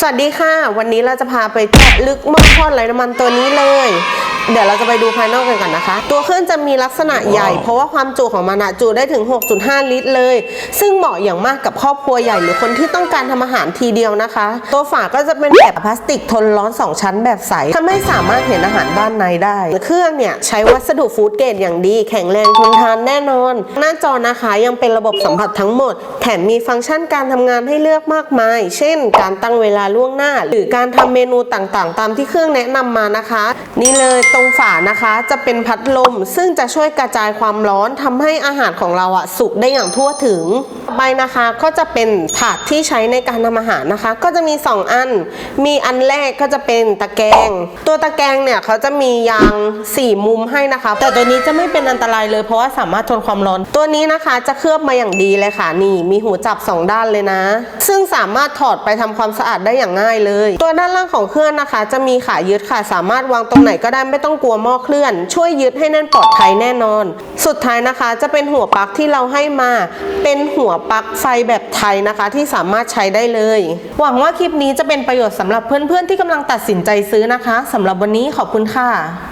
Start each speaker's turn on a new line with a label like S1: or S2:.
S1: สวัสดีค่ะ วันนี้เราจะพาไปแกะลึกหม้อทอดไร้น้ำมันตัวนี้เลย เดี๋ยวเราจะไปดูภายนอกกันก่อนนะคะ ตัวเครื่องจะมีลักษณะใหญ่ เพราะว่าความจุของมันอะจุได้ถึง 6.5 ลิตรเลย ซึ่งเหมาะอย่างมากกับครอบครัวใหญ่หรือคนที่ต้องการทำอาหารทีเดียวนะคะ ตัวฝาก็จะเป็นแบบพลาสติกทนร้อน 2 ชั้นแบบใสทำให้สามารถเห็นอาหารด้านในได้ เครื่องเนี่ยใช้วัสดุฟู้ดเกรดอย่างดี แข็งแรงทนทานแน่นอน หน้าจอนะคะยังเป็นระบบสัมผัสทั้งหมด แถมมีฟังก์ชันการทำงานให้เลือกมากมาย เช่น การตั้งเวลาล่วงหน้า หรือการทำเมนูต่างๆ ตามที่เครื่องแนะนำมานะคะ นี่เลยตรงฝานะคะจะเป็นพัดลม ซึ่งจะช่วยกระจายความร้อนทำให้อาหารของเราอะสุกได้อย่างทั่วถึงต่อไปนะคะก็จะเป็นถาดที่ใช้ในการทำอาหารนะคะ ก็จะมี 2 อัน มีอันแรกก็จะเป็นตะแกรงตัวตะแกรงเนี่ยเขาจะมียาง4มุมให้นะคะ แต่ตัวนี้จะไม่เป็นอันตรายเลยเพราะว่าสามารถทนความร้อน ตัวนี้นะคะจะเคลือบมาอย่างดีเลยค่ะนี่ มีหูจับ 2 ด้านเลยนะ ซึ่งสามารถถอดไปทำความสะอาดได้อย่างง่ายเลย ตัวด้านล่างของเครื่องนะคะ จะมีขายึดค่ะสามารถวางตรงไหนก็ได้ไม่ต้องต้องกลัวหม้อเคลื่อน ช่วยยึดให้แน่นปลอดภัยแน่นอน สุดท้ายนะคะจะเป็นหัวปลั๊กที่เราให้มา เป็นหัวปลั๊กไฟแบบไทยนะคะ ที่สามารถใช้ได้เลย หวังว่าคลิปนี้จะเป็นประโยชน์สำหรับเพื่อนๆที่กำลังตัดสินใจซื้อนะคะสำหรับวันนี้ขอบคุณค่ะ